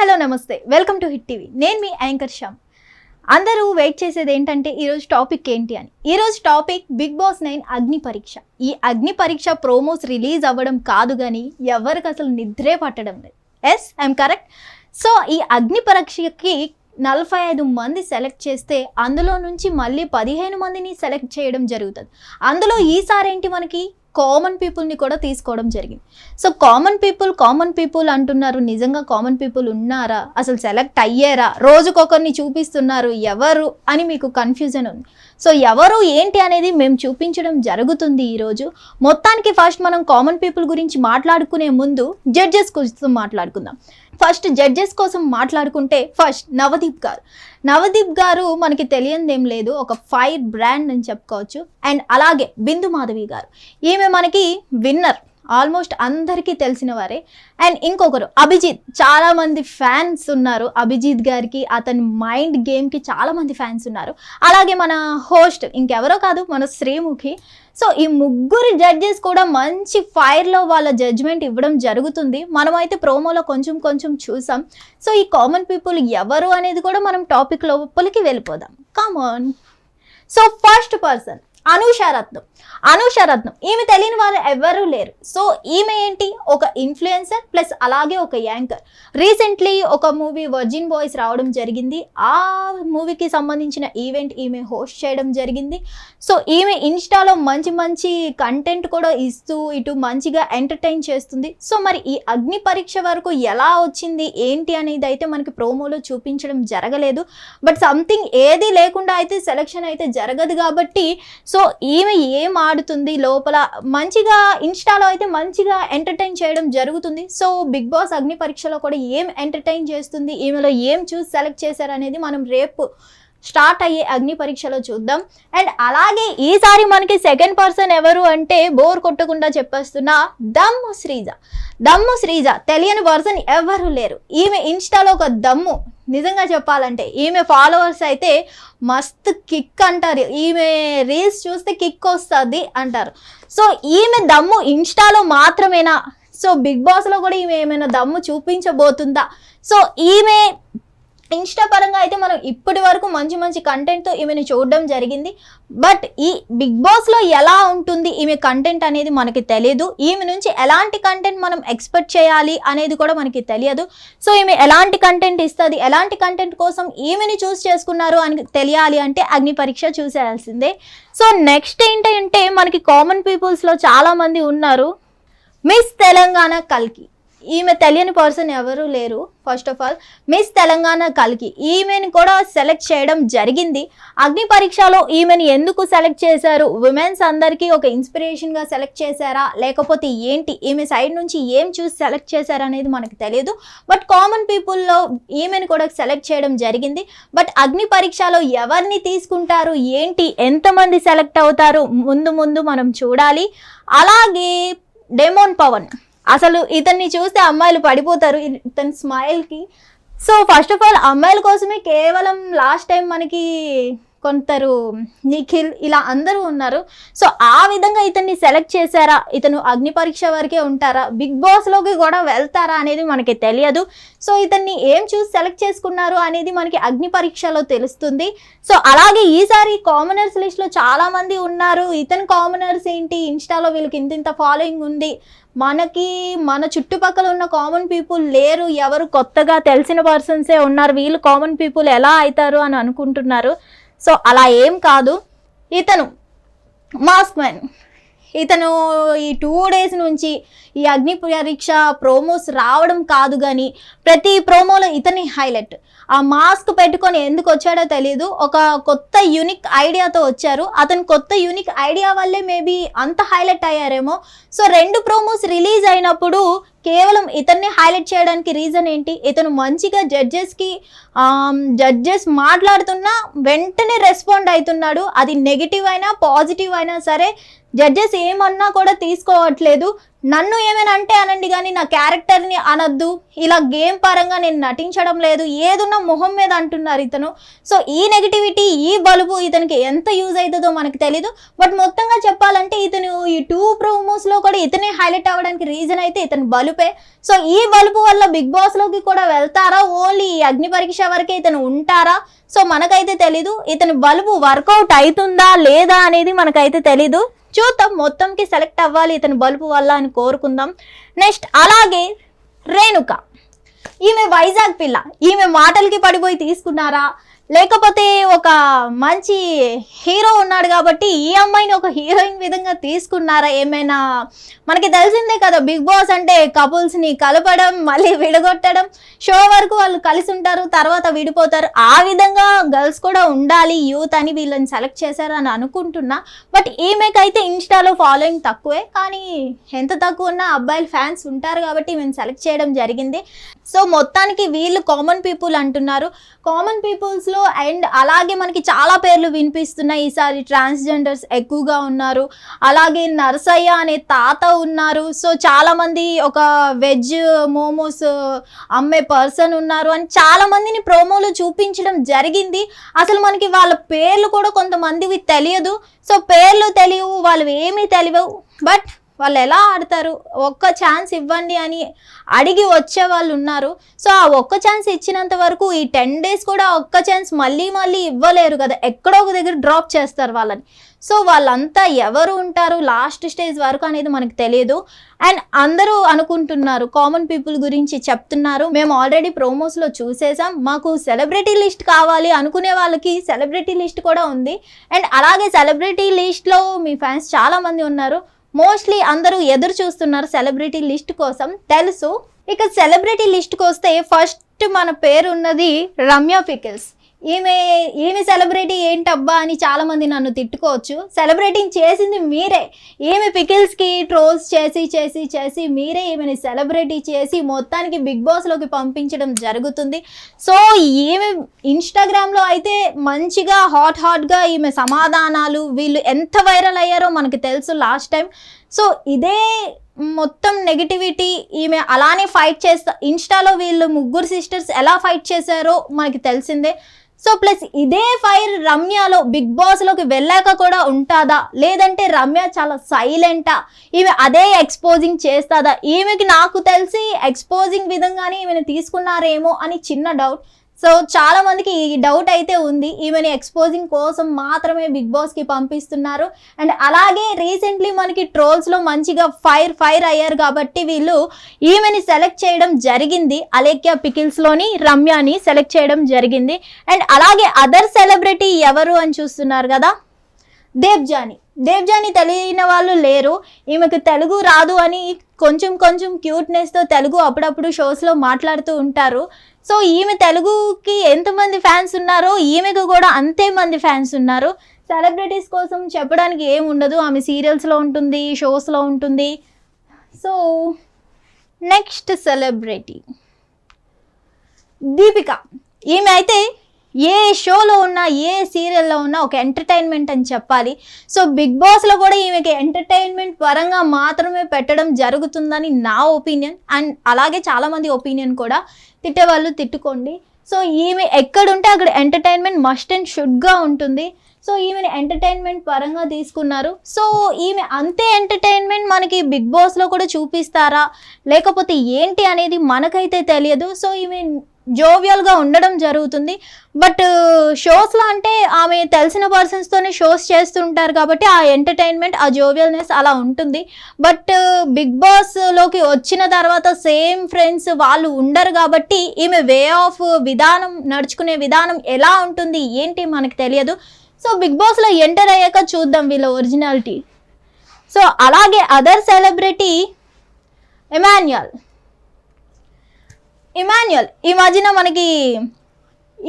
Hello నమస్తే. Welcome to hit TV. నేను మీ యాంకర్ శ్యామ్. అందరూ వెయిట్ చేసేది ఏంటంటే ఈరోజు టాపిక్ ఏంటి అని. ఈరోజు టాపిక్ బిగ్ బాస్ నైన్ అగ్ని పరీక్ష. ఈ అగ్ని పరీక్ష ప్రోమోస్ రిలీజ్ అవ్వడం కాదు కానీ ఎవరికి అసలు నిద్రే పట్టడం లేదు. ఎస్ ఐఎమ్ కరెక్ట్ సో ఈ అగ్ని పరీక్షకి నలభై ఐదు మంది సెలెక్ట్ చేస్తే అందులో నుంచి మళ్ళీ పదిహేను మందిని సెలెక్ట్ చేయడం జరుగుతుంది. అందులో ఈసారి ఏంటి మనకి? కామన్ పీపుల్ని కూడా తీసుకోవడం జరిగింది. So common people common people అంటున్నారు నిజంగా కామన్ పీపుల్ ఉన్నారా? అసలు సెలెక్ట్ అయ్యారా? రోజుకొకరిని చూపిస్తున్నారు ఎవరు? అని మీకు కన్ఫ్యూజన్ ఉంది. సో ఎవరు ఏంటి అనేది మేము చూపించడం జరుగుతుంది ఈరోజు. మొత్తానికి ఫస్ట్ మనం కామన్ పీపుల్ గురించి మాట్లాడుకునే ముందు జడ్జెస్ కోసం మాట్లాడుకుందాం. ఫస్ట్ జడ్జెస్ కోసం మాట్లాడుకుంటే ఫస్ట్ నవదీప్ గారు. నవదీప్ గారు మనకి తెలియందేం లేదు ఒక ఫైర్ బ్రాండ్ అని చెప్పుకోవచ్చు. అండ్ అలాగే బిందు మాధవి గారు. ఈమె మనకి విన్నర్. ఆల్మోస్ట్ అందరికీ తెలిసిన వారే. అండ్ ఇంకొకరు అభిజిత్. చాలామంది ఫ్యాన్స్ ఉన్నారు అభిజిత్ గారికి అతని మైండ్ గేమ్కి చాలామంది ఫ్యాన్స్ ఉన్నారు. అలాగే మన హోస్ట్ ఇంకెవరో కాదు మన శ్రీముఖి. సో ఈ ముగ్గురు జడ్జెస్ కూడా మంచి ఫైర్లో వాళ్ళ జడ్జ్మెంట్ ఇవ్వడం జరుగుతుంది. మనమైతే ప్రోమోలో కొంచెం కొంచెం చూసాం. సో ఈ కామన్ పీపుల్ ఎవరు అనేది కూడా మనం టాపిక్ లోపలికి వెళ్ళిపోదాం. Common so first person Anusha Ratnam. Anusha Ratnam. ఈమె తెలియని వారు ఎవరూ లేరు. సో ఈమె ఏంటి? ఒక ఇన్ఫ్లుయెన్సర్ ప్లస్ అలాగే ఒక యాంకర్. రీసెంట్లీ ఒక మూవీ వర్జిన్ బాయ్స్ రావడం జరిగింది. ఆ మూవీకి సంబంధించిన ఈవెంట్ ఈమె హోస్ట్ చేయడం జరిగింది. సో ఈమె ఇన్స్టాలో మంచి మంచి కంటెంట్ కూడా ఇస్తూ ఇటు మంచిగా ఎంటర్టైన్ చేస్తుంది. సో మరి ఈ అగ్ని పరీక్ష వరకు ఎలా వచ్చింది? ఏంటి అనేది అయితే మనకి ప్రోమోలో చూపించడం జరగలేదు. బట్ సంథింగ్ ఏది లేకుండా అయితే సెలక్షన్ అయితే జరగదు కాబట్టి సో ఈమె ఏం ఆడుతుంది లోపల మంచిగా ఇన్స్టాలో అయితే మంచిగా ఎంటర్టైన్ చేయడం జరుగుతుంది. సో బిగ్ బాస్ అగ్ని పరీక్షలో కూడా ఏం ఎంటర్టైన్ చేస్తుంది ఈమెలో ఏం చూసి సెలెక్ట్ చేశారు అనేది మనం రేపు స్టార్ట్ అయ్యే అగ్ని పరీక్షలో చూద్దాం. అండ్ అలాగే ఈసారి మనకి సెకండ్ పర్సన్ ఎవరు అంటే బోర్ కొట్టకుండా చెప్పేస్తున్న దమ్ము శ్రీజ. దమ్ము శ్రీజ తెలియని పర్సన్ ఎవరు లేరు. ఈమె ఇన్స్టాలో ఒక దమ్ము నిజంగా చెప్పాలంటే ఈమె ఫాలోవర్స్ అయితే మస్తు కిక్ అంటారు. ఈమె రీల్స్ చూస్తే కిక్ వస్తుంది అంటారు. సో ఈమె దమ్ము ఇన్స్టాలో మాత్రమేనా? సో బిగ్ బాస్లో కూడా ఈమె ఏమైనా దమ్ము చూపించబోతుందా? సో ఈమె ఇన్స్టా పరంగా అయితే మనం ఇప్పటి వరకు మంచి మంచి కంటెంట్తో ఈమెను చూడడం జరిగింది. బట్ ఈ బిగ్ బాస్లో ఎలా ఉంటుంది ఈమె కంటెంట్ అనేది మనకి తెలియదు ఈమె నుంచి ఎలాంటి కంటెంట్ మనం ఎక్స్పెక్ట్ చేయాలి అనేది కూడా మనకి తెలియదు. సో ఈమె ఎలాంటి కంటెంట్ ఇస్తుంది? ఎలాంటి కంటెంట్ కోసం ఈమెని చూస్ చేసుకున్నారు అని తెలియాలి అంటే అగ్ని పరీక్ష చూసేయాల్సిందే. సో నెక్స్ట్ ఏంటంటే మనకి కామన్ పీపుల్స్లో చాలామంది ఉన్నారు. మిస్ తెలంగాణ కల్కి ఈమె తెలియని పర్సన్ ఎవరు లేరు. First of all miss Telangana కలికి ఈమెను కూడా సెలెక్ట్ చేయడం జరిగింది. అగ్ని పరీక్షలో ఈమెను ఎందుకు సెలెక్ట్ చేశారు? ఉమెన్స్ అందరికీ ఒక ఇన్స్పిరేషన్గా సెలెక్ట్ చేశారా? లేకపోతే ఏంటి? ఈమె సైడ్ నుంచి ఏం చూసి సెలెక్ట్ చేశారనేది మనకు తెలియదు. బట్ కామన్ పీపుల్లో ఈమెను కూడా సెలెక్ట్ చేయడం జరిగింది. బట్ అగ్ని పరీక్షలో ఎవరిని తీసుకుంటారు? ఏంటి? ఎంతమంది సెలెక్ట్ అవుతారు? ముందు ముందు మనం చూడాలి. అలాగే డెమోన్ పవన్ అసలు ఇతన్ని చూస్తే అమ్మాయిలు పడిపోతారు. ఇతని స్మైల్కి. సో ఫస్ట్ ఆఫ్ ఆల్ అమ్మాయిల కోసమే కేవలం లాస్ట్ టైం మనకి కొందరు నిఖిల్ ఇలా అందరూ ఉన్నారు. సో ఆ విధంగా ఇతన్ని సెలెక్ట్ చేశారా? ఇతను అగ్ని పరీక్ష వరకే ఉంటారా? బిగ్ బాస్లోకి కూడా వెళ్తారా అనేది మనకి తెలియదు. సో ఇతన్ని ఏం చూసి సెలెక్ట్ చేసుకున్నారు అనేది మనకి అగ్ని పరీక్షలో తెలుస్తుంది. సో అలాగే ఈసారి కామనర్స్ లిస్ట్లో చాలామంది ఉన్నారు. ఇతని కామనర్స్ ఏంటి? ఇన్స్టాలో వీళ్ళకి ఇంత ఇంత ఫాలోయింగ్ ఉంది. మనకి మన చుట్టుపక్కల ఉన్న కామన్ పీపుల్ లేరు ఎవరు కొత్తగా తెలిసిన పర్సన్సే ఉన్నారు వీళ్ళు కామన్ పీపుల్ ఎలా అవుతారు అని అనుకుంటున్నారు. సో అలా ఏం కాదు. ఇతను మాస్క్ మ్యాన్ ఇతను ఈ టూ డేస్ నుంచి ఈ అగ్ని పరీక్ష ప్రోమోస్ రావడం కాదు కానీ ప్రతి ప్రోమోలో ఇతని హైలైట్ ఆ మాస్క్ పెట్టుకొని ఎందుకు వచ్చాడో తెలియదు ఒక కొత్త యూనిక్ ఐడియాతో వచ్చారు. అతను కొత్త యూనిక్ ఐడియా వల్లే మేబీ అంత హైలైట్ అయ్యారేమో. సో రెండు ప్రోమోస్ రిలీజ్ అయినప్పుడు కేవలం ఇతన్ని హైలైట్ చేయడానికి రీజన్ ఏంటి? ఇతను మంచిగా జడ్జెస్కి జడ్జెస్ మాట్లాడుతున్నా వెంటనే రెస్పాండ్ అవుతున్నాడు. అది నెగిటివ్ అయినా పాజిటివ్ అయినా సరే జడ్జెస్ ఏమన్నా కూడా తీసుకోవట్లేదు. నన్ను ఏమైనా అంటే అనండి కానీ నా క్యారెక్టర్ని అనొద్దు. ఇలా గేమ్ పరంగా నేను నటించడం లేదు. ఏదున్న మొహం మీద అంటున్నారు ఇతను. సో ఈ నెగిటివిటీ ఈ బలుపు ఇతనికి ఎంత యూజ్ అవుతుందో మనకు తెలీదు. బట్ మొత్తంగా చెప్పాలంటే ఇతను ఈ టూ ప్రోమోస్లో కూడా ఇతనే హైలైట్ అవ్వడానికి రీజన్ అయితే ఇతని బలుపే. సో ఈ బలుపు వల్ల బిగ్ బాస్లోకి కూడా వెళ్తారా? ఓన్లీ ఈ అగ్ని పరీక్ష వరకే ఇతను ఉంటారా? సో మనకైతే తెలీదు. ఇతని బలుపు వర్కౌట్ అవుతుందా లేదా అనేది మనకైతే తెలీదు. చూద్దాం మొత్తంకి సెలెక్ట్ అవ్వాలి ఇతని బలుపు వల్ల అని కోరుకుందాం. నెక్స్ట్ అలాగే రేణుక. ఈమె వైజాగ్ పిల్ల. ఈమె మాటలకి పడిపోయి తీసుకున్నారా? లేకపోతే ఒక మంచి హీరో ఉన్నాడు కాబట్టి ఈ అమ్మాయిని ఒక హీరోయిన్ విధంగా తీసుకున్నారా ఏమైనా? మనకి తెలిసిందే కదా బిగ్ బాస్ అంటే కపుల్స్ని కలపడం మళ్ళీ విడగొట్టడం. షో వరకు వాళ్ళు కలిసి ఉంటారు తర్వాత విడిపోతారు. ఆ విధంగా గర్ల్స్ కూడా ఉండాలి యూత్ అని వీళ్ళని సెలెక్ట్ చేశారని అనుకుంటున్నా. బట్ ఈమెకైతే ఇన్స్టాలో ఫాలోయింగ్ తక్కువే. కానీ ఎంత తక్కువ ఉన్నా అబ్బాయిలు ఫ్యాన్స్ ఉంటారు కాబట్టి మేము సెలెక్ట్ చేయడం జరిగింది. సో మొత్తానికి వీళ్ళు కామన్ పీపుల్ అంటున్నారు. కామన్ పీపుల్స్లో అండ్ అలాగే మనకి చాలా పేర్లు వినిపిస్తున్నాయి. ఈసారి ట్రాన్స్జెండర్స్ ఎక్కువగా ఉన్నారు. అలాగే నరసయ్య అనే తాత ఉన్నారు. సో చాలామంది ఒక వెజ్ మోమోస్ అమ్మే పర్సన్ ఉన్నారు. అని చాలామందిని ప్రోమోలో చూపించడం జరిగింది. అసలు మనకి వాళ్ళ పేర్లు కూడా కొంతమందివి తెలియదు. సో పేర్లు తెలియవు వాళ్ళు ఏమీ తెలియవు. బట్ వాళ్ళు ఎలా ఆడతారు? ఒక్క ఛాన్స్ ఇవ్వండి అని అడిగి వచ్చే వాళ్ళు ఉన్నారు. సో ఆ ఒక్క ఛాన్స్ ఇచ్చినంత వరకు ఈ టెన్ డేస్ కూడా ఒక్క ఛాన్స్ మళ్ళీ మళ్ళీ ఇవ్వలేరు కదా. ఎక్కడో ఒక దగ్గర డ్రాప్ చేస్తారు వాళ్ళని. సో వాళ్ళంతా ఎవరు ఉంటారు? లాస్ట్ స్టేజ్ వరకు అనేది మనకు తెలియదు అండ్ అందరూ అనుకుంటున్నారు. కామన్ పీపుల్ గురించి చెప్తున్నారు. మేము ఆల్రెడీ ప్రోమోస్లో చూసేసాం మాకు సెలబ్రిటీ లిస్ట్ కావాలి అనుకునే వాళ్ళకి సెలబ్రిటీ లిస్ట్ కూడా ఉంది. అండ్ అలాగే సెలబ్రిటీ లిస్ట్లో మీ ఫ్యాన్స్ చాలామంది ఉన్నారు. మోస్ట్లీ అందరూ ఎదురు చూస్తున్నారు సెలబ్రిటీ లిస్ట్ కోసం. తెలుసు. ఇక సెలబ్రిటీ లిస్ట్కి వస్తే ఫస్ట్ మన పేరు ఉన్నది రమ్య పికిల్స్. ఈమె ఈమె సెలబ్రిటీ ఏంటబ్బా అని చాలామంది నన్ను తిట్టుకోవచ్చు. సెలబ్రేటింగ్ చేసింది మీరే. ఈమె పికిల్స్కి ట్రోల్స్ చేసి చేసి చేసి మీరే ఈమెని సెలబ్రిటీ చేసి మొత్తానికి బిగ్ బాస్లోకి పంపించడం జరుగుతుంది. సో ఈమె ఇన్స్టాగ్రామ్లో అయితే మంచిగా హాట్ హాట్గా ఈమె సమాధానాలు వీళ్ళు ఎంత వైరల్ అయ్యారో మనకు తెలుసు లాస్ట్ టైం సో ఇదే మొత్తం నెగిటివిటీ ఈమె అలానే ఫైట్ చేస్తా ఇన్స్టాలో వీళ్ళు ముగ్గురు సిస్టర్స్ ఎలా ఫైట్ చేశారో మనకి తెలిసిందే. సో ప్లస్ ఇదే ఫైర్ రమ్యలో బిగ్ బాస్లోకి వెళ్ళాక కూడా ఉంటుందా? లేదంటే రమ్య చాలా సైలెంటా ఈమె అదే ఎక్స్పోజింగ్ చేస్తుందా? ఈమెకి నాకు తెలిసి ఎక్స్పోజింగ్ విధంగానే ఈమెను తీసుకున్నారేమో అని చిన్న డౌట్ సో చాలా మందికి ఈ డౌట్ అయితే ఉంది. ఈమెని ఎక్స్పోజింగ్ కోసం మాత్రమే బిగ్ బాస్కి పంపిస్తున్నారు. అండ్ అలాగే రీసెంట్లీ మనకి ట్రోల్స్లో మంచిగా ఫైర్ ఫైర్ అయ్యారు కాబట్టి వీళ్ళు ఈమెని సెలెక్ట్ చేయడం జరిగింది. అలేఖ్య పికిల్స్లోని రమ్యాని సెలెక్ట్ చేయడం జరిగింది. అండ్ అలాగే అదర్ సెలబ్రిటీ ఎవరు అని చూస్తున్నారు కదా? దేవ్జాని దేవ్జాని తెలియని వాళ్ళు లేరు. ఈమెకు తెలుగు రాదు అని కొంచెం కొంచెం క్యూట్నెస్తో తెలుగు అప్పుడప్పుడు షోస్లో మాట్లాడుతూ ఉంటారు. సో ఈమె తెలుగుకి ఎంతమంది ఫ్యాన్స్ ఉన్నారో ఈమెకు కూడా అంతే మంది ఫ్యాన్స్ ఉన్నారు. సెలబ్రిటీస్ కోసం చెప్పడానికి ఏం ఉండదు. ఆమె సీరియల్స్లో ఉంటుంది షోస్లో ఉంటుంది. So next celebrity Deepika. ఈమె అయితే ఏ షోలో ఉన్నా ఏ సీరియల్లో ఉన్నా ఒక ఎంటర్టైన్మెంట్ అని చెప్పాలి. సో బిగ్ బాస్లో కూడా ఈమెకి ఎంటర్టైన్మెంట్ పరంగా మాత్రమే పెట్టడం జరుగుతుందని నా ఒపీనియన్ అండ్ అలాగే చాలామంది ఒపీనియన్ కూడా తిట్టేవాళ్ళు తిట్టుకోండి. సో ఈమె ఎక్కడుంటే అక్కడ ఎంటర్టైన్మెంట్ మస్ట్ అండ్ షుడ్గా ఉంటుంది. సో ఈమెని ఎంటర్టైన్మెంట్ పరంగా తీసుకున్నారు. సో ఈమె అంతే ఎంటర్టైన్మెంట్ మనకి బిగ్ బాస్లో కూడా చూపిస్తారా? లేకపోతే ఏంటి అనేది మనకైతే తెలియదు. సో ఈమె జోవియల్గా ఉండడం జరుగుతుంది. బట్ షోస్లో అంటే ఆమె తెలిసిన పర్సన్స్తోనే షోస్ చేస్తుంటారు కాబట్టి ఆ ఎంటర్టైన్మెంట్ ఆ జోవియల్నెస్ అలా ఉంటుంది. బట్ బిగ్ బాస్లోకి వచ్చిన తర్వాత సేమ్ ఫ్రెండ్స్ వాళ్ళు ఉండరు కాబట్టి ఈమె వే ఆఫ్ విధానం నడుచుకునే విధానం ఎలా ఉంటుంది ఏంటి మనకు తెలియదు. సో బిగ్ బాస్లో ఎంటర్ అయ్యాక చూద్దాం వీళ్ళ ఒరిజినాలిటీ సో అలాగే అదర్ సెలబ్రిటీ ఎమాన్యుయల్ ఇమాన్యుయల్ ఈ మధ్యన మనకి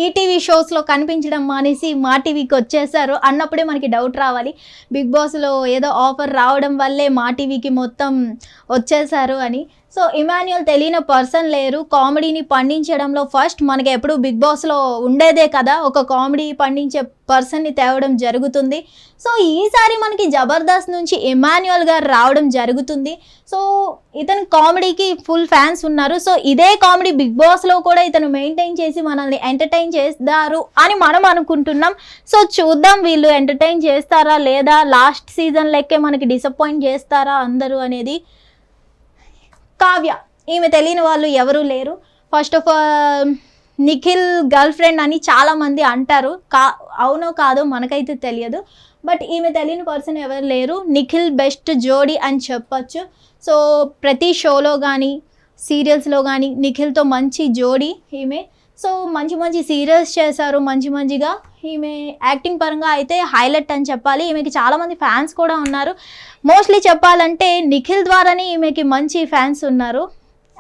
ఈటీవీ షోస్లో కనిపించడం మానేసి మా టీవీకి వచ్చేసారు. అన్నప్పుడే మనకి డౌట్ రావాలి. బిగ్ బాస్లో ఏదో ఆఫర్ రావడం వల్లే మా టీవీకి మొత్తం వచ్చేసారు అని. సో ఇమాన్యుయల్ తెలియని పర్సన్ లేరు. కామెడీని పండించడంలో ఫస్ట్ మనకి ఎప్పుడు బిగ్ బాస్లో ఉండేదే కదా. ఒక కామెడీ పండించే పర్సన్ని తేవడం జరుగుతుంది. సో ఈసారి మనకి జబర్దస్త్ నుంచి ఇమాన్యుయల్ గారు రావడం జరుగుతుంది. సో ఇతను కామెడీకి ఫుల్ ఫ్యాన్స్ ఉన్నారు. సో ఇదే కామెడీ బిగ్ బాస్లో కూడా ఇతను మెయింటైన్ చేసి మనల్ని ఎంటర్టైన్ ఎంటర్టైన్ చేస్తారు అని మనం అనుకుంటున్నాం. సో చూద్దాం వీళ్ళు ఎంటర్టైన్ చేస్తారా లేదా? లాస్ట్ సీజన్ లెక్కే మనకి డిసప్పాయింట్ చేస్తారా అందరూ అనేది. కావ్య ఈమె తెలియని వాళ్ళు ఎవరూ లేరు. First of all Nikhil girlfriend అని చాలామంది అంటారు. కా అవునో కాదో మనకైతే తెలియదు. బట్ ఈమె తెలియని పర్సన్ ఎవరు లేరు. నిఖిల్ బెస్ట్ జోడీ అని చెప్పచ్చు. సో ప్రతి షోలో కానీ సీరియల్స్లో కానీ నిఖిల్తో మంచి జోడీ ఈమె. సో మంచి మంచి సీరియల్స్ చేశారు మంచి మంచిగా. ఈమె యాక్టింగ్ పరంగా అయితే హైలైట్ అని చెప్పాలి. ఈమెకి చాలామంది ఫ్యాన్స్ కూడా ఉన్నారు. మోస్ట్లీ చెప్పాలంటే నిఖిల్ ద్వారానే ఈమెకి మంచి ఫ్యాన్స్ ఉన్నారు.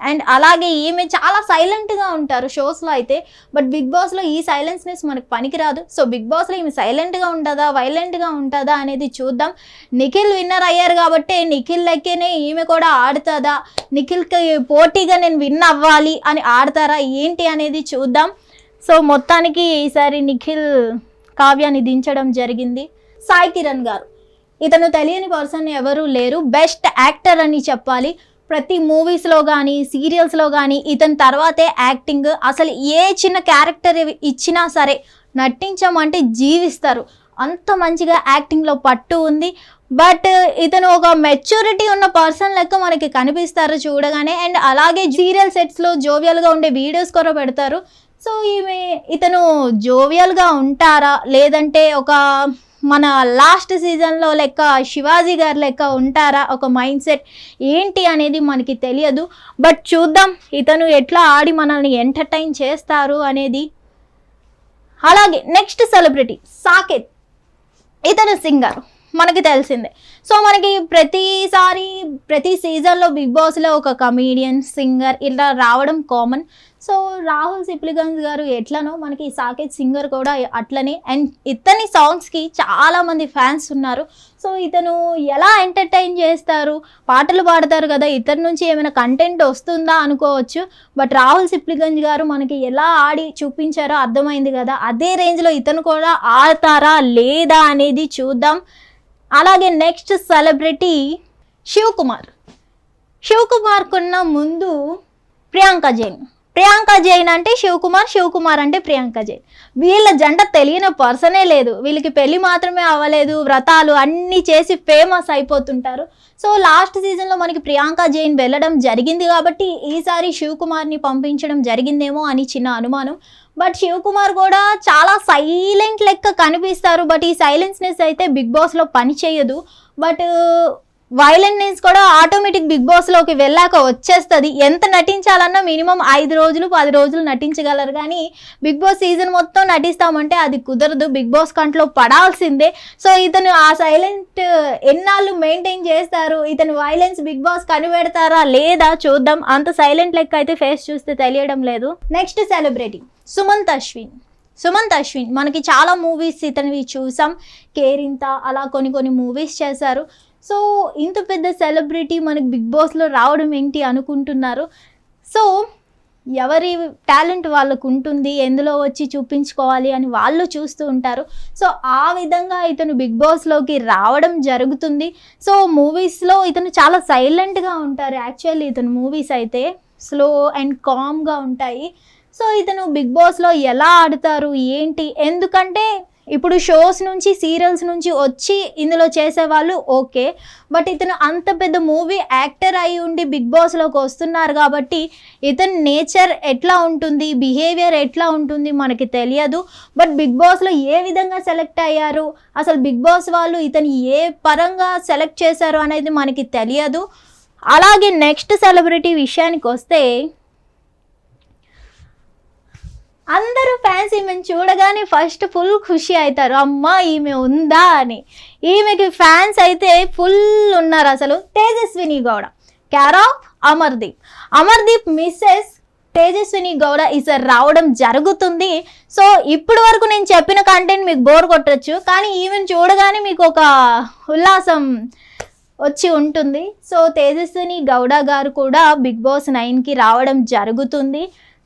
అండ్ అలాగే ఈమె చాలా సైలెంట్గా ఉంటారు షోస్లో అయితే. బట్ బిగ్ బాస్లో ఈ సైలెన్స్నెస్ మనకు పనికిరాదు. సో బిగ్ బాస్లో ఈమె సైలెంట్గా ఉంటుందా వైలెంట్గా ఉంటుందా అనేది చూద్దాం. నిఖిల్ విన్నర్ అయ్యారు కాబట్టి నిఖిల్ లెక్కనే ఈమె కూడా ఆడుతుందా? నిఖిల్కి పోటీగా నేను విన్ అవ్వాలి అని ఆడతారా? ఏంటి అనేది చూద్దాం. సో మొత్తానికి ఈసారి నిఖిల్ కావ్యాన్ని దించడం జరిగింది. సాయి కిరణ్ గారు. ఇతను తెలియని పర్సన్ ఎవరు లేరు. బెస్ట్ యాక్టర్ అని చెప్పాలి. ప్రతి మూవీస్లో కానీ సీరియల్స్లో కానీ ఇతని తర్వాతే యాక్టింగ్ అసలు ఏ చిన్న క్యారెక్టర్ ఇచ్చినా సరే నటించమంటే జీవిస్తారు. అంత మంచిగా యాక్టింగ్లో పట్టు ఉంది. బట్ ఇతను ఒక మెచ్యూరిటీ ఉన్న పర్సన్ లెక్క మనకి కనిపిస్తారు చూడగానే. అండ్ అలాగే సీరియల్ సెట్స్లో జోవియల్గా ఉండే వీడియోస్ కూడా పెడతారు. సో ఈమె ఇతను జోవియల్గా ఉంటారా? లేదంటే ఒక మన లాస్ట్ సీజన్లో లెక్క శివాజీ గారు లెక్క ఉంటారా? ఒక మైండ్ సెట్ ఏంటి అనేది మనకి తెలియదు. బట్ చూద్దాం ఇతను ఎట్లా ఆడి మనల్ని ఎంటర్టైన్ చేస్తారు అనేది. అలాగే నెక్స్ట్ సెలబ్రిటీ సాకేత్. ఇతను సింగర్ మనకి తెలిసిందే. సో మనకి ప్రతిసారి ప్రతి సీజన్లో బిగ్ బాస్లో ఒక కమీడియన్ సింగర్ ఇలా రావడం కామన్ సో రాహుల్ సిప్లిగన్స్ గారు ఎట్లనో మనకి సాకేత్ సింగర్ కూడా అట్లనే. అండ్ ఇతని సాంగ్స్కి చాలామంది ఫ్యాన్స్ ఉన్నారు. సో ఇతను ఎలా ఎంటర్టైన్ చేస్తారు? పాటలు పాడతారు కదా ఇతని నుంచి ఏమైనా కంటెంట్ వస్తుందా అనుకోవచ్చు. బట్ రాహుల్ సిప్లిగంజ్ గారు మనకి ఎలా ఆడి చూపించారో అర్థమైంది కదా. అదే రేంజ్లో ఇతను కూడా ఆడతారా లేదా అనేది చూద్దాం. అలాగే నెక్స్ట్ సెలబ్రిటీ శివకుమార్. శివకుమార్కున్న కున్న ముందు ప్రియాంక జైన్. ప్రియాంక జైన్ అంటే శివకుమార్ శివకుమార్ అంటే ప్రియాంక జైన్. వీళ్ళ జంట తెలియని పర్సనే లేదు. వీళ్ళకి పెళ్ళి మాత్రమే అవ్వలేదు. వ్రతాలు అన్నీ చేసి ఫేమస్ అయిపోతుంటారు. సో లాస్ట్ సీజన్లో మనకి ప్రియాంక జైన్ వెళ్ళడం జరిగింది కాబట్టి ఈసారి శివకుమార్ని పంపించడం జరిగిందేమో అని చిన్న అనుమానం. బట్ శివ్ కుమార్ కూడా చాలా సైలెంట్ లెక్క కనిపిస్తారు. బట్ ఈ సైలెన్స్నెస్ అయితే బిగ్ బాస్లో పని చేయదు. బట్ వైలెంట్నెస్ కూడా ఆటోమేటిక్ బిగ్ బాస్లోకి వెళ్ళాక వచ్చేస్తుంది. ఎంత నటించాలన్నా మినిమం ఐదు రోజులు పది రోజులు నటించగలరు. కానీ బిగ్ బాస్ సీజన్ మొత్తం నటిస్తామంటే అది కుదరదు. బిగ్ బాస్ కంట్లో పడాల్సిందే. సో ఇతను ఆ సైలెంట్ ఎన్నాళ్ళు మెయింటైన్ చేస్తారు? ఇతను వైలెన్స్ బిగ్ బాస్ కనిపెడతారా? లేదా? చూద్దాం. అంత సైలెంట్ లెక్క అయితే ఫేస్ చూస్తే తెలియడం లేదు. Next celebrity Sumanth Ashwin. Sumanth Ashwin. మనకి చాలా మూవీస్ ఇతనివి చూసాం. కేరింత అలా కొన్ని కొన్ని మూవీస్ చేశారు. సో ఇంత పెద్ద సెలబ్రిటీ మనకి బిగ్ బాస్లో రావడం ఏంటి అనుకుంటున్నారు? సో ఎవరి టాలెంట్ వాళ్ళకు ఉంటుంది ఎందులో వచ్చి చూపించుకోవాలి అని వాళ్ళు చూస్తూ ఉంటారు. సో ఆ విధంగా ఇతను బిగ్ బాస్లోకి రావడం జరుగుతుంది. సో మూవీస్లో ఇతను చాలా సైలెంట్గా ఉంటారు. యాక్చువల్లీ ఇతను మూవీస్ అయితే స్లో అండ్ కామ్గా ఉంటాయి. సో ఇతను బిగ్ బాస్లో ఎలా ఆడతారు ఏంటి ఎందుకంటే ఇప్పుడు షోస్ నుంచి సీరియల్స్ నుంచి వచ్చి ఇందులో చేసేవాళ్ళు ఓకే బట్ ఇతను అంత పెద్ద మూవీ యాక్టర్ అయి ఉండి బిగ్ బాస్లోకి వస్తున్నారు కాబట్టి ఇతని నేచర్ ఎట్లా ఉంటుంది బిహేవియర్ ఎట్లా ఉంటుంది మనకి తెలియదు బట్ బిగ్ బాస్లో ఏ విధంగా సెలెక్ట్ అయ్యారు అసలు బిగ్ బాస్ వాళ్ళు ఇతను ఏ పరంగా సెలెక్ట్ చేశారు అనేది మనకి తెలియదు. అలాగే నెక్స్ట్ సెలబ్రిటీ విషయానికి వస్తే అందరూ ఫ్యాన్స్ ఈమెను చూడగానే ఫస్ట్ ఫుల్ ఖుషి అవుతారు. అమ్మా ఈమె ఉందా అని. ఈమెకి ఫ్యాన్స్ అయితే ఫుల్ ఉన్నారు అసలు. Tejaswini Gowda care of Amardeep Amardeep Mrs Tejaswini Gowda ఈసారి రావడం జరుగుతుంది. సో ఇప్పటి వరకు నేను చెప్పిన కంటెంట్ మీకు బోర్ కొట్టచ్చు. కానీ ఈవెన్ చూడగానే మీకు ఒక ఉల్లాసం వచ్చి ఉంటుంది. సో తేజస్విని గౌడ గారు కూడా బిగ్ బాస్ నైన్కి రావడం జరుగుతుంది.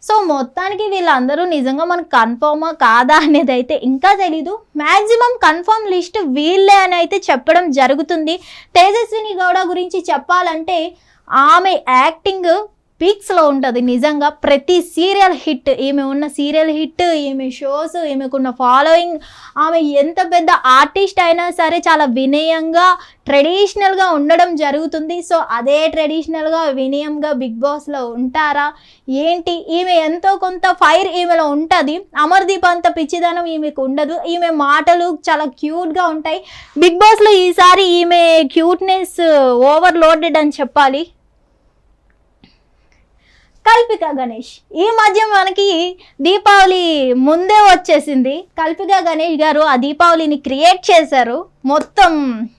సో మొత్తానికి వీళ్ళందరూ నిజంగా మనకు కన్ఫర్మా కాదా అనేది అయితే ఇంకా తెలీదు. మ్యాక్సిమం కన్ఫర్మ్ లిస్ట్ వీళ్ళే అని అయితే చెప్పడం జరుగుతుంది. తేజస్విని గౌడ గురించి చెప్పాలంటే ఆమె యాక్టింగ్ పీక్స్లో ఉంటుంది. నిజంగా ప్రతి సీరియల్ హిట్ ఈమె ఉన్న సీరియల్ హిట్ ఈమె షోస్ ఈమెకున్న ఫాలోయింగ్ ఆమె ఎంత పెద్ద ఆర్టిస్ట్ అయినా సరే చాలా వినయంగా ట్రెడిషనల్గా ఉండడం జరుగుతుంది. సో అదే ట్రెడిషనల్గా వినయంగా బిగ్ బాస్లో ఉంటారా? ఏంటి? ఈమె ఎంతో కొంత ఫైర్ ఈమెలో ఉంటుంది. అమర్దీప్ అంత పిచ్చిదనం ఈమెకు ఉండదు. ఈమె మాటలు చాలా క్యూట్గా ఉంటాయి. బిగ్ బాస్లో ఈసారి ఈమె క్యూట్నెస్ ఓవర్లోడెడ్ అని చెప్పాలి. కల్పిక గణేష్. ఈ మధ్య మనకి దీపావళి ముందే వచ్చేసింది. కల్పిక గణేష్ గారు ఆ దీపావళిని క్రియేట్ చేశారు. మొత్తం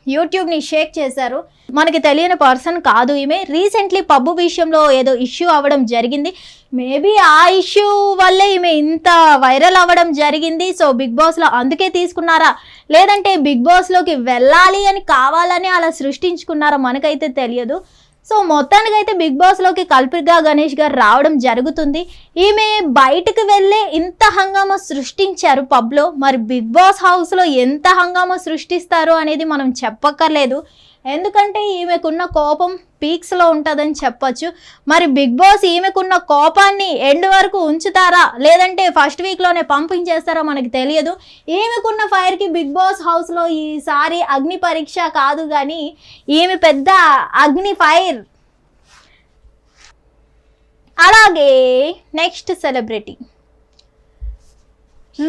యూట్యూబ్ని షేక్ చేశారు. మనకి తెలియని పర్సన్ కాదు ఈమె. రీసెంట్లీ పబ్బు విషయంలో ఏదో ఇష్యూ అవ్వడం జరిగింది. మేబీ ఆ ఇష్యూ వల్లే ఈమె ఇంత వైరల్ అవ్వడం జరిగింది. సో బిగ్ బాస్లో అందుకే తీసుకున్నారా? లేదంటే బిగ్ బాస్లోకి వెళ్ళాలి అని కావాలని అలా సృష్టించుకున్నారా మనకైతే తెలియదు. సో మొత్తానికి అయితే బిగ్ బాస్లోకి కల్పిగా గణేష్ గారు రావడం జరుగుతుంది. ఈమె బయటకు వెళ్ళే ఇంత హంగామా సృష్టించారు పబ్లో. మరి బిగ్ బాస్ హౌస్లో ఎంత హంగామా సృష్టిస్తారు అనేది మనం చెప్పక్కర్లేదు. ఎందుకంటే ఈమెకున్న కోపం పీక్స్లో ఉంటుందని చెప్పొచ్చు. మరి బిగ్ బాస్ ఈమెకున్న కోపాన్ని ఎండ్ వరకు ఉంచుతారా? లేదంటే ఫస్ట్ వీక్లోనే పంపించేస్తారా మనకి తెలియదు. ఈమెకున్న ఫైర్కి బిగ్ బాస్ హౌస్లో ఈసారి అగ్ని పరీక్ష కాదు కానీ ఈమె పెద్ద అగ్ని ఫైర్. అలాగే నెక్స్ట్ సెలబ్రిటీ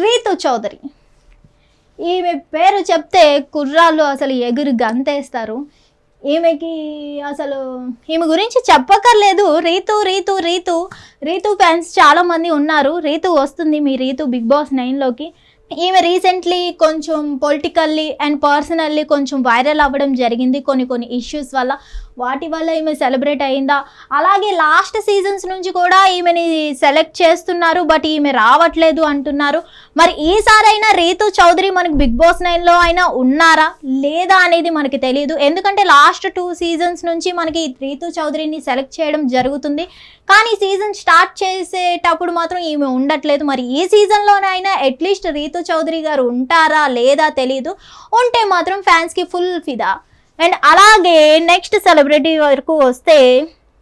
రీతు చౌదరి. ఈమె పేరు చెప్తే కుర్రాళ్ళు అసలు ఎగురు గంతేస్తారు. ఈమెకి అసలు ఈమె గురించి చెప్పక్కర్లేదు. రీతు రీతు రీతు రీతు ఫ్యాన్స్ చాలామంది ఉన్నారు. రీతు వస్తుంది మీ రీతు బిగ్ బాస్ నైన్లోకి. ఈమె రీసెంట్లీ కొంచెం పొలిటికల్లీ అండ్ పర్సనల్లీ కొంచెం వైరల్ అవ్వడం జరిగింది కొన్ని కొన్ని ఇష్యూస్ వల్ల. వాటి వల్ల ఈమె సెలబ్రేట్ అయిందా? అలాగే లాస్ట్ సీజన్స్ నుంచి కూడా ఈమెని సెలెక్ట్ చేస్తున్నారు బట్ ఈమె రావట్లేదు అంటున్నారు. మరి ఈసారైనా రీతు చౌదరి మనకి బిగ్ బాస్ నైన్లో అయినా ఉన్నారా? లేదా అనేది మనకి తెలియదు ఎందుకంటే లాస్ట్ టూ సీజన్స్ నుంచి మనకి రీతు చౌదరిని సెలెక్ట్ చేయడం జరుగుతుంది. కానీ సీజన్ స్టార్ట్ చేసేటప్పుడు మాత్రం ఈమె ఉండట్లేదు. మరి ఈ సీజన్లోనైనా అట్లీస్ట్ రీతు చౌదరి గారు ఉంటారా లేదా తెలీదు. ఉంటే మాత్రం ఫ్యాన్స్కి ఫుల్ ఫిదా. అండ్ అలాగే నెక్స్ట్ సెలబ్రిటీ వరకు వస్తే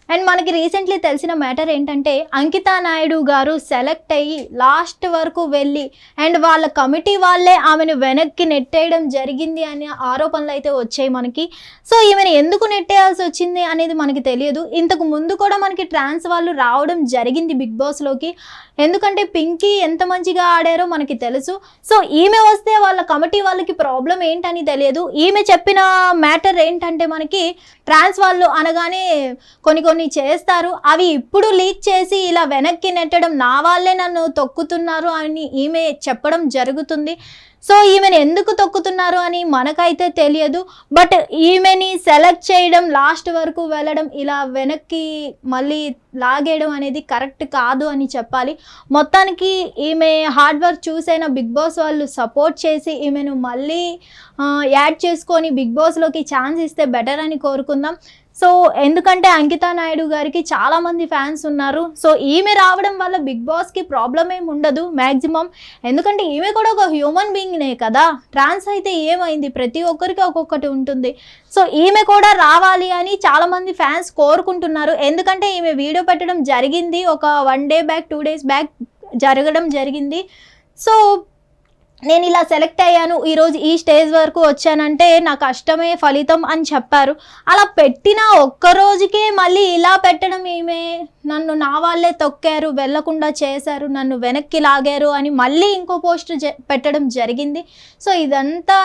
అండ్ మనకి రీసెంట్లీ తెలిసిన మ్యాటర్ ఏంటంటే అంకితా నాయుడు గారు సెలెక్ట్ అయ్యి లాస్ట్ వరకు వెళ్ళి అండ్ వాళ్ళ కమిటీ వాళ్ళే ఆమెను వెనక్కి నెట్టేయడం జరిగింది అనే ఆరోపణలు అయితే వచ్చాయి మనకి. సో ఈమెను ఎందుకు నెట్టేయాల్సి వచ్చింది అనేది మనకి తెలియదు. ఇంతకు ముందు కూడా మనకి ట్రాన్స్ వాళ్ళు రావడం జరిగింది బిగ్ బాస్లోకి ఎందుకంటే పింకీ ఎంత మంచిగా ఆడారో మనకి తెలుసు. సో ఈమె వస్తే వాళ్ళ కమిటీ వాళ్ళకి ప్రాబ్లం ఏంటని తెలియదు. ఈమె చెప్పిన మ్యాటర్ ఏంటంటే మనకి ట్రాన్స్ వాళ్ళు అనగానే కొన్ని కొన్ని చేస్తారు. అవి ఇప్పుడు లీక్ చేసి ఇలా వెనక్కి నెట్టడం నా వాళ్ళే నన్ను తొక్కుతున్నారు అని ఈమె చెప్పడం జరుగుతుంది. సో ఈమెను ఎందుకు తొక్కుతున్నారు అని మనకైతే తెలియదు. బట్ ఈమెని సెలెక్ట్ చేయడం లాస్ట్ వరకు వెళ్ళడం ఇలా వెనక్కి మళ్ళీ లాగేయడం అనేది కరెక్ట్ కాదు అని చెప్పాలి. మొత్తానికి ఈమె హార్డ్ వర్క్ చూసైనా బిగ్ బాస్ వాళ్ళు సపోర్ట్ చేసి ఈమెను మళ్ళీ యాడ్ చేసుకొని బిగ్ బాస్లోకి ఛాన్స్ ఇస్తే బెటర్ అని కోరుకుందాం. సో ఎందుకంటే అంకితా నాయుడు గారికి చాలా మంది ఫ్యాన్స్ ఉన్నారు. సో ఈమె రావడం వల్ల బిగ్ బాస్కి ప్రాబ్లం ఏమి ఉండదు మ్యాక్సిమం ఎందుకంటే ఈమె కూడా ఒక హ్యూమన్ బీయింగ్నే కదా. ట్రాన్స్ అయితే ఏమైంది? ప్రతి ఒక్కరికి ఒక్కొక్కటి ఉంటుంది. సో ఈమె కూడా రావాలి అని చాలా మంది ఫ్యాన్స్ కోరుకుంటున్నారు. ఎందుకంటే ఈమె వీడియో పెట్టడం జరిగింది ఒక one day back two days back జరగడం జరిగింది. సో నేను ఇలా సెలెక్ట్ అయ్యాను ఈరోజు ఈ స్టేజ్ వరకు వచ్చానంటే నా కష్టమే ఫలితం అని చెప్పారు. అలా పెట్టిన ఒక్క రోజుకే మళ్ళీ ఇలా పెట్టడం ఏమే? నన్ను నా వాళ్ళే తొక్కారు వెళ్ళకుండా చేశారు నన్ను వెనక్కి లాగారు అని మళ్ళీ ఇంకో పోస్ట్ పెట్టడం జరిగింది. సో ఇదంతా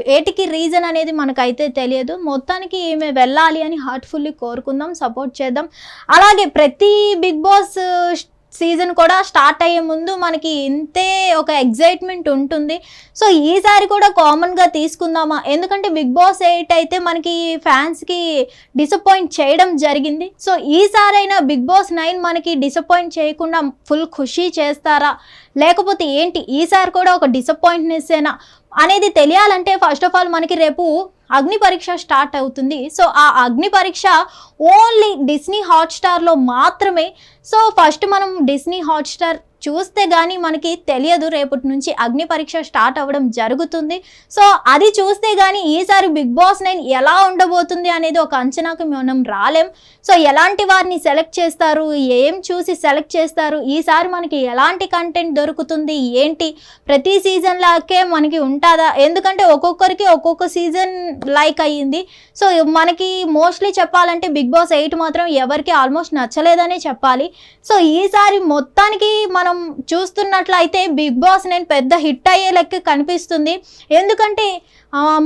వేటికి రీజన్ అనేది మనకైతే తెలియదు. మొత్తానికి ఈమె వెళ్ళాలి అని హార్ట్ఫుల్లీ కోరుకుందాం సపోర్ట్ చేద్దాం. అలాగే ప్రతి బిగ్ బాస్ సీజన్ కూడా స్టార్ట్ అయ్యే ముందు మనకి ఇంతే ఒక ఎగ్జైట్మెంట్ ఉంటుంది. సో ఈసారి కూడా కామన్గా తీసుకుందామా? ఎందుకంటే బిగ్ బాస్ ఎయిట్ అయితే మనకి ఫ్యాన్స్కి డిసప్పాయింట్ చేయడం జరిగింది. సో ఈసారైనా బిగ్ బాస్ నైన్ మనకి డిసప్పాయింట్ చేయకుండా ఫుల్ ఖుషీ చేస్తారా? లేకపోతే ఏంటి? ఈసారి కూడా ఒక డిసప్పాయింట్నెస్సేనా? అనేది తెలియాలంటే ఫస్ట్ ఆఫ్ ఆల్ మనకి రేపు అగ్ని పరీక్ష స్టార్ట్ అవుతుంది. సో ఆ అగ్ని పరీక్ష ఓన్లీ డిస్నీ హాట్స్టార్లో మాత్రమే. సో ఫస్ట్ మనం డిస్నీ హాట్స్టార్ చూస్తే కానీ మనకి తెలియదు. రేపటి నుంచి అగ్ని పరీక్ష స్టార్ట్ అవ్వడం జరుగుతుంది. సో అది చూస్తే కానీ ఈసారి బిగ్ బాస్ నైన్ ఎలా ఉండబోతుంది అనేది ఒక అంచనాకు మనం రాలేం. సో ఎలాంటి వారిని సెలెక్ట్ చేస్తారు? ఏం చూసి సెలెక్ట్ చేస్తారు? ఈసారి మనకి ఎలాంటి కంటెంట్ దొరుకుతుంది? ఏంటి? ప్రతి సీజన్ లాగే మనకి ఉంటుందా? ఎందుకంటే ఒక్కొక్కరికి ఒక్కొక్క సీజన్ లైక్ అయ్యింది. సో మనకి మోస్ట్లీ చెప్పాలంటే బిగ్ బాస్ ఎయిట్ మాత్రం ఎవరికి ఆల్మోస్ట్ నచ్చలేదనే చెప్పాలి. సో ఈసారి మొత్తానికి మనం చూస్తున్నట్లయితే బిగ్ బాస్ నేను పెద్ద హిట్ అయ్యే లెక్క కనిపిస్తుంది. ఎందుకంటే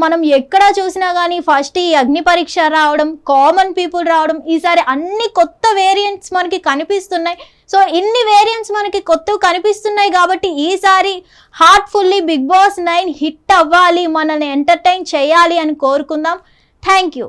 మనం ఎక్కడ చూసినా కానీ ఫస్ట్ ఈ అగ్ని పరీక్ష రావడం కామన్ పీపుల్ రావడం ఈసారి అన్ని కొత్త వేరియంట్స్ మనకి కనిపిస్తున్నాయి. సో ఇన్ని వేరియంట్స్ మనకి కొత్తవి కనిపిస్తున్నాయి కాబట్టి ఈసారి heartfully big boss nine hit అవ్వాలి మనల్ని ఎంటర్టైన్ చేయాలి అని కోరుకుందాం. Thank you